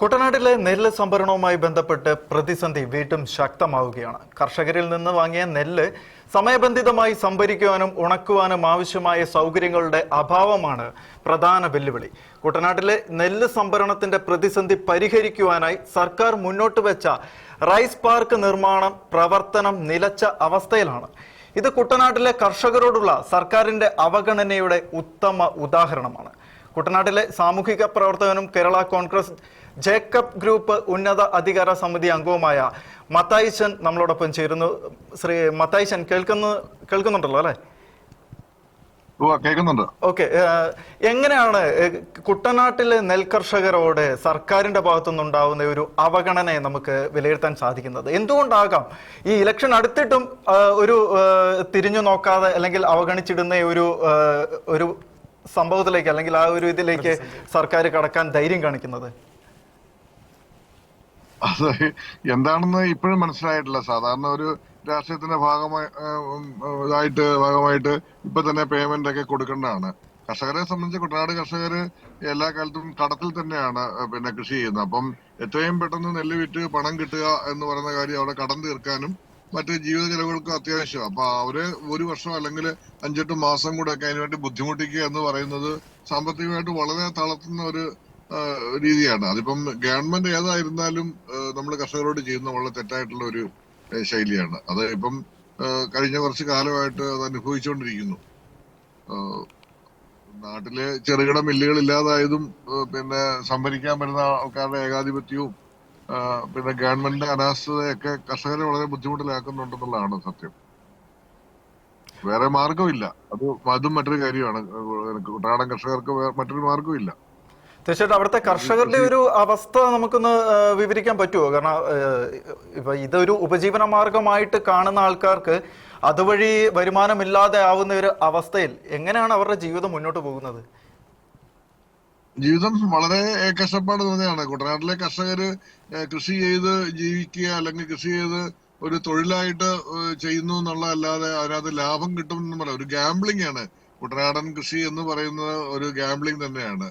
കുട്ടനാട്ടിലെ നെല്ല് സംഭരണവുമായി ബന്ധപ്പെട്ട് പ്രതിസന്ധി വീണ്ടും ശക്തമാവുകയാണ്. കർഷകരിൽ നിന്ന് വാങ്ങിയ നെല്ല് സമയബന്ധിതമായി സംഭരിക്കുവാനും ഉണക്കുവാനും ആവശ്യമായ സൗകര്യങ്ങളുടെ അഭാവമാണ് പ്രധാന വെല്ലുവിളി. കുട്ടനാട്ടിലെ നെല്ല് സംഭരണത്തിന്റെ പ്രതിസന്ധി പരിഹരിക്കുവാനായി സർക്കാർ മുന്നോട്ട് വെച്ച റൈസ് പാർക്ക് നിർമ്മാണം പ്രവർത്തനം നിലച്ച അവസ്ഥയിലാണ്. ഇത് കുട്ടനാട്ടിലെ കർഷകരോടുള്ള സർക്കാരിന്റെ അവഗണനയുടെ ഉത്തമ ഉദാഹരണമാണ്. കുട്ടനാട്ടിലെ സാമൂഹിക പ്രവർത്തകനും കേരള കോൺഗ്രസ് ജേക്കബ് ഗ്രൂപ്പ് ഉന്നത അധികാര സമിതി അംഗവുമായ മത്തായിച്ചൻ നമ്മളോടൊപ്പം ചേരുന്നു. ശ്രീ മത്തായിച്ചൻ കേൾക്കുന്നു കേൾക്കുന്നുണ്ടല്ലോ അല്ലെ? കേൾക്കുന്നുണ്ട്. ഓക്കെ എങ്ങനെയാണ് കുട്ടനാട്ടിലെ നെൽകർഷകരോട് സർക്കാരിന്റെ ഭാഗത്തുനിന്നുണ്ടാവുന്ന ഒരു അവഗണനയെ നമുക്ക് വിലയിരുത്താൻ സാധിക്കുന്നത്? എന്തുകൊണ്ടാകാം ഈ ഇലക്ഷൻ അടുത്തിട്ടും ഒരു തിരിഞ്ഞു നോക്കാതെ അല്ലെങ്കിൽ അവഗണിച്ചിടുന്ന ഒരു ഒരു സംഭവത്തിലേക്ക് അല്ലെങ്കിൽ ആ ഒരു ഇതിലേക്ക് സർക്കാർ കടക്കാൻ ധൈര്യം കാണിക്കുന്നത്? അത് എന്താണെന്ന് ഇപ്പോഴും മനസ്സിലായിട്ടില്ല. സാധാരണ ഒരു രാഷ്ട്രീയത്തിന്റെ ഭാഗമായിട്ട് ഇതായിട്ട് ഭാഗമായിട്ട് ഇപ്പൊ തന്നെ പേയ്മെന്റ് ഒക്കെ കൊടുക്കേണ്ടതാണ്. കർഷകരെ സംബന്ധിച്ച് കുട്ടനാട് കർഷകർ എല്ലാ കാലത്തും കടത്തിൽ തന്നെയാണ് പിന്നെ കൃഷി ചെയ്യുന്നത്. അപ്പം എത്രയും പെട്ടെന്ന് നെല്ല് വിറ്റ് പണം കിട്ടുക എന്ന് പറയുന്ന കാര്യം അവിടെ കടം തീർക്കാനും മറ്റ് ജീവിത ചെലവുകൾക്കും അത്യാവശ്യം. അപ്പൊ അവർ ഒരു വർഷം അല്ലെങ്കിൽ അഞ്ചെട്ട് മാസം കൂടെ ഒക്കെ അതിനുവേണ്ടി ബുദ്ധിമുട്ടിക്കുക എന്ന് പറയുന്നത് സാമ്പത്തികമായിട്ട് വളരെ തളർത്തുന്ന ഒരു രീതിയാണ്. അതിപ്പം ഗവൺമെന്റ് ഏതായിരുന്നാലും നമ്മൾ കർഷകരോട് ചെയ്യുന്ന വളരെ തെറ്റായിട്ടുള്ള ഒരു ശൈലിയാണ്. അത് ഇപ്പം കഴിഞ്ഞ കുറച്ച് കാലമായിട്ട് അത് അനുഭവിച്ചുകൊണ്ടിരിക്കുന്നു നാട്ടിലെ ചെറുകിട മില്ലുകൾ ഇല്ലാതായതും പിന്നെ സംഭരിക്കാൻ വരുന്ന ആൾക്കാരുടെ ഏകാധിപത്യവും പിന്നെ ഗവൺമെന്റ് അനാസ്ഥതയൊക്കെ കർഷകരെ വളരെ ബുദ്ധിമുട്ടിലാക്കുന്നുണ്ടെന്നുള്ളതാണ് സത്യം. വേറെ മാർഗമില്ല അത് അതും മറ്റൊരു കാര്യമാണ്. കുട്ടനാടൻ കർഷകർക്ക് മറ്റൊരു മാർഗമില്ല തീർച്ചയായിട്ടും അവിടുത്തെ കർഷകരുടെ ഒരു അവസ്ഥ നമുക്കൊന്ന് വിവരിക്കാൻ പറ്റുമോ? കാരണം ഇപ്പൊ ഇതൊരു ഉപജീവന മാർഗമായിട്ട് കാണുന്ന ആൾക്കാർക്ക് അതുവഴി വരുമാനമില്ലാതെ ആവുന്ന ഒരു അവസ്ഥയിൽ എങ്ങനെയാണ് അവരുടെ ജീവിതം മുന്നോട്ട് പോകുന്നത്? ജീവിതം വളരെ കഷ്ടപ്പാട് തന്നെയാണ് കുട്ടനാട്ടിലെ കർഷകര് കൃഷി ചെയ്ത് ജീവിക്കുക അല്ലെങ്കിൽ കൃഷി ചെയ്ത് ഒരു തൊഴിലായിട്ട് ചെയ്യുന്നു എന്നുള്ള അല്ലാതെ അതിനകത്ത് ലാഭം കിട്ടും എന്ന് പറയാം ഒരു ഗാംബ്ലിംഗ് ആണ്. കുട്ടനാടൻ കൃഷി എന്ന് പറയുന്നത് ഒരു ഗാംബ്ലിംഗ് തന്നെയാണ്.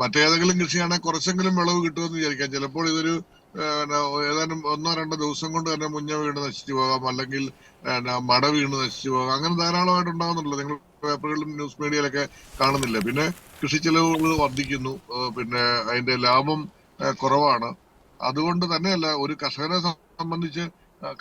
മറ്റേതെങ്കിലും കൃഷിയാണെങ്കിൽ കുറച്ചെങ്കിലും വിളവ് കിട്ടുമെന്ന് വിചാരിക്കാം. ചിലപ്പോൾ ഇതൊരു ഏതാനും ഒന്നോ രണ്ടോ ദിവസം കൊണ്ട് തന്നെ മുഞ്ഞ വീണ് നശിച്ചു പോകാം. അല്ലെങ്കിൽ മട വീണ് നശിച്ചു പോകാം. അങ്ങനെ ധാരാളമായിട്ട് ഉണ്ടാകുന്നുണ്ടല്ലോ. നിങ്ങൾ പേപ്പറുകളിലും ന്യൂസ് മീഡിയയിലൊക്കെ കാണുന്നില്ല? പിന്നെ കൃഷി ചെലവുകൾ വർദ്ധിക്കുന്നു പിന്നെ അതിന്റെ ലാഭം കുറവാണ്. അതുകൊണ്ട് തന്നെയല്ല ഒരു കർഷകനെ സംബന്ധിച്ച്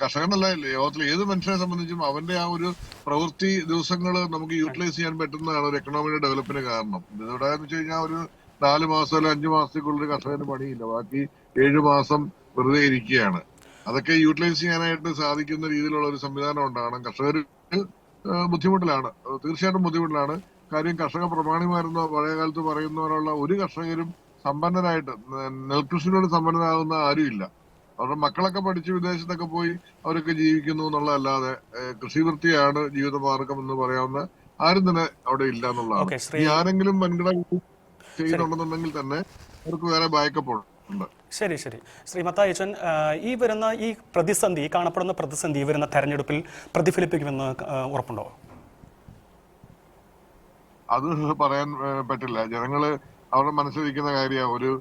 കർഷകനല്ല ലോകത്തിൽ ഏത് മനുഷ്യനെ സംബന്ധിച്ചും അവന്റെ ആ ഒരു പ്രവൃത്തി ദിവസങ്ങൾ നമുക്ക് യൂട്ടിലൈസ് ചെയ്യാൻ പറ്റുന്നതാണ് ഒരു എക്കണോമിയുടെ ഡെവലപ്പിന് കാരണം. ഇതിവിടെ എന്ന് വെച്ച് കഴിഞ്ഞാൽ ഒരു നാല് മാസം അല്ലെങ്കിൽ അഞ്ചു ഒരു കർഷകന് പണിയില്ല. ബാക്കി ഏഴു മാസം വെറുതെ ഇരിക്കുകയാണ്. അതൊക്കെ യൂട്ടിലൈസ് ചെയ്യാനായിട്ട് സാധിക്കുന്ന രീതിയിലുള്ള ഒരു സംവിധാനം ഉണ്ടാകണം. കർഷകർ ബുദ്ധിമുട്ടിലാണ്. തീർച്ചയായിട്ടും ബുദ്ധിമുട്ടിലാണ്. കാര്യം കർഷക പ്രമാണിമാരെന്നോ പഴയകാലത്ത് പറയുന്നവരുള്ള ഒരു കർഷകരും സമ്പന്നരായിട്ട് നെൽകൃഷിയിലൂടെ സമ്പന്നരാകുന്ന ആരുമില്ല. അവരുടെ മക്കളൊക്കെ പഠിച്ച് വിദേശത്തൊക്കെ പോയി അവരൊക്കെ ജീവിക്കുന്നു എന്നുള്ളതല്ലാതെ കൃഷിവൃത്തിയാണ് ജീവിതമാർഗം എന്ന് പറയാവുന്ന ആരും തന്നെ അവിടെ ഇല്ല എന്നുള്ളതാണ്. ഈ ആരെങ്കിലും വൻകിട ചെയ്യുന്നുണ്ടെന്നുണ്ടെങ്കിൽ തന്നെ അവർക്ക് വേറെ ബാക്കപ്പ് ഉണ്ട്. ശരി ശരി. ശ്രീ മത്തായച്ചൻ ഈ വരുന്ന ഈ പ്രതിസന്ധി കാണപ്പെടുന്ന പ്രതിസന്ധി ഈ വരുന്ന തെരഞ്ഞെടുപ്പിൽ പ്രതിഫലിപ്പിക്കുമെന്ന് ഉറപ്പുണ്ടോ? അത് പറയാൻ പറ്റില്ല. ജനങ്ങൾ അവരുടെ മനസ്സിലിരിക്കുന്ന കാര്യമാണ് ഒരു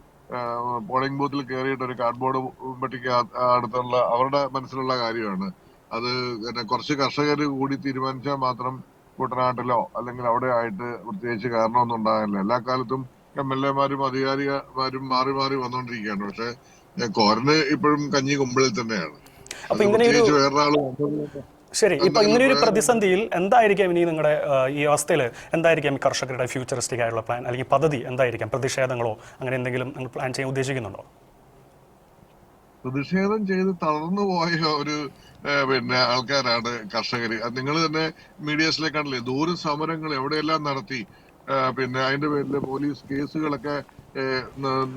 പോളിംഗ് ബൂത്തിൽ കയറിയിട്ട് ഒരു കാർഡ്ബോർഡ് പെട്ടിക്ക് അടുത്തുള്ള അവരുടെ മനസ്സിലുള്ള കാര്യമാണ്. അത് പിന്നെ കുറച്ച് കർഷകർ കൂടി തീരുമാനിച്ചാൽ മാത്രം കുട്ടനാട്ടിലോ അല്ലെങ്കിൽ അവിടെ ആയിട്ട് പ്രത്യേകിച്ച് കാരണമൊന്നും ഉണ്ടാകില്ല. എല്ലാ കാലത്തും എം എൽ എമാരും അധികാരിമാരും മാറി മാറി വന്നുകൊണ്ടിരിക്കുകയാണ് പക്ഷെ കോരന് ഇപ്പോഴും കഞ്ഞി കുമ്പിളിൽ തന്നെയാണ്. പ്രത്യേകിച്ച് വേറൊരാൾ വന്നത് ശരി ഇപ്പൊ ഇങ്ങനെ ഒരു പ്രതിസന്ധിയിൽ എന്തായിരിക്കാം ഇനി നിങ്ങളുടെ ഈ അവസ്ഥയിൽ എന്തായിരിക്കാം ഈ കർഷകരുടെ ഫ്യൂച്ചറിസ്റ്റിക് ആയിട്ടുള്ള പ്ലാൻ അല്ലെങ്കിൽ പദ്ധതി എന്തായിരിക്കാം? പ്രതിഷേധങ്ങളോ അങ്ങനെ എന്തെങ്കിലും നിങ്ങൾ പ്ലാൻ ചെയ്യാൻ ഉദ്ദേശിക്കുന്നുണ്ടോ? പ്രതിഷേധം ചെയ്ത് തളർന്നു പോയ ഒരു പിന്നെ ആൾക്കാരാണ് കർഷകർ നിങ്ങൾ തന്നെ മീഡിയസിലെ കണ്ടില്ലേ? ദൂര സമരങ്ങൾ എവിടെയെല്ലാം നടത്തി പിന്നെ അതിന്റെ പേരിൽ പോലീസ് കേസുകളൊക്കെ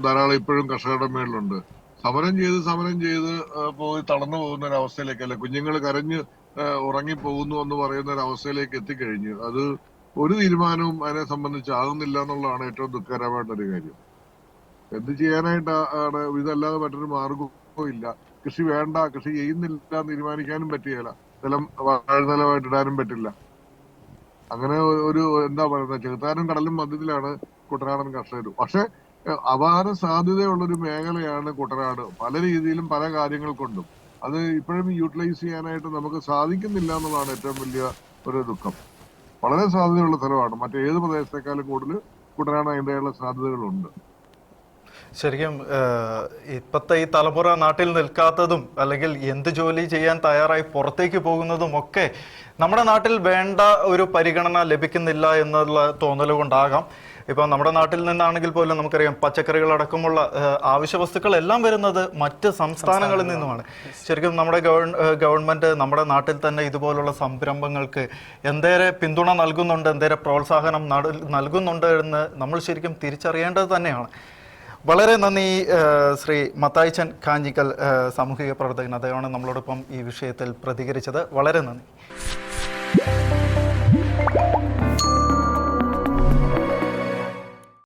ധാരാളം ഇപ്പോഴും കർഷകരുടെ മേളിലുണ്ട്. സമരം ചെയ്ത് സമരം ചെയ്ത് പോയി തളർന്നു പോകുന്ന ഒരു അവസ്ഥയിലേക്കല്ല കുഞ്ഞുങ്ങൾ കരഞ്ഞ് ഉറങ്ങിപ്പോകുന്നു എന്ന് പറയുന്ന ഒരു അവസ്ഥയിലേക്ക് എത്തിക്കഴിഞ്ഞു അത് ഒരു തീരുമാനവും അതിനെ സംബന്ധിച്ച് ആകുന്നില്ല എന്നുള്ളതാണ് ഏറ്റവും ദുഃഖകരമായിട്ടൊരു കാര്യം. എന്ത് ചെയ്യാനായിട്ടാണ് ഇതല്ലാതെ മറ്റൊരു മാർഗവും ഇല്ല. കൃഷി വേണ്ട കൃഷി ചെയ്യുന്നില്ല തീരുമാനിക്കാനും പറ്റുകയില്ല നിലം വാഴ്നിലമായിട്ട് ഇടാനും പറ്റില്ല. അങ്ങനെ ഒരു എന്താ പറയുന്നത് ചെറുത്താനും കടലും മധ്യത്തിലാണ് കുട്ടനാടൻ കർഷകർ പക്ഷെ അപാര സാധ്യതയുള്ള ഒരു മേഖലയാണ് കുട്ടനാട്. പല രീതിയിലും പല കാര്യങ്ങൾ കൊണ്ടും അത് ഇപ്പോഴും യൂട്ടിലൈസ് ചെയ്യാനായിട്ട് നമുക്ക് സാധിക്കുന്നില്ല എന്നുള്ളതാണ് ഏറ്റവും വലിയ ഒരു ദുഃഖം. വളരെ സാധ്യതയുള്ള സ്ഥലമാണ്. മറ്റേത് പ്രദേശത്തെക്കാളും കൂടുതൽ കുട്ടനാട് അതിന്റെയുള്ള സാധ്യതകളുണ്ട്. ശരിക്കും ഇപ്പത്തെ ഈ തലമുറ നാട്ടിൽ നിൽക്കാത്തതും അല്ലെങ്കിൽ എന്ത് ജോലി ചെയ്യാൻ തയ്യാറായി പുറത്തേക്ക് പോകുന്നതും ഒക്കെ നമ്മുടെ നാട്ടിൽ വേണ്ട ഒരു പരിഗണന ലഭിക്കുന്നില്ല എന്നുള്ള തോന്നൽ കൊണ്ടാകാം. ഇപ്പൊ നമ്മുടെ നാട്ടിൽ നിന്നാണെങ്കിൽ പോലും നമുക്കറിയാം പച്ചക്കറികൾ അടക്കമുള്ള ആവശ്യ വസ്തുക്കൾ എല്ലാം വരുന്നത് മറ്റ് സംസ്ഥാനങ്ങളിൽ നിന്നുമാണ്. ശരിക്കും നമ്മുടെ ഗവൺ ഗവൺമെന്റ് നമ്മുടെ നാട്ടിൽ തന്നെ ഇതുപോലുള്ള സംരംഭങ്ങൾക്ക് എന്തേരെ പിന്തുണ നൽകുന്നുണ്ട് എന്തേരെ പ്രോത്സാഹനം നൽകുന്നുണ്ട് എന്ന് നമ്മൾ ശരിക്കും തിരിച്ചറിയേണ്ടത് തന്നെയാണ്. വളരെ നന്ദി ശ്രീ മത്തായിച്ചൻ കാഞ്ഞിക്കൽ സാമൂഹിക പ്രവർത്തകൻ. അദ്ദേഹമാണ് നമ്മളോടൊപ്പം ഈ വിഷയത്തിൽ പ്രതികരിച്ചത്. വളരെ നന്ദി.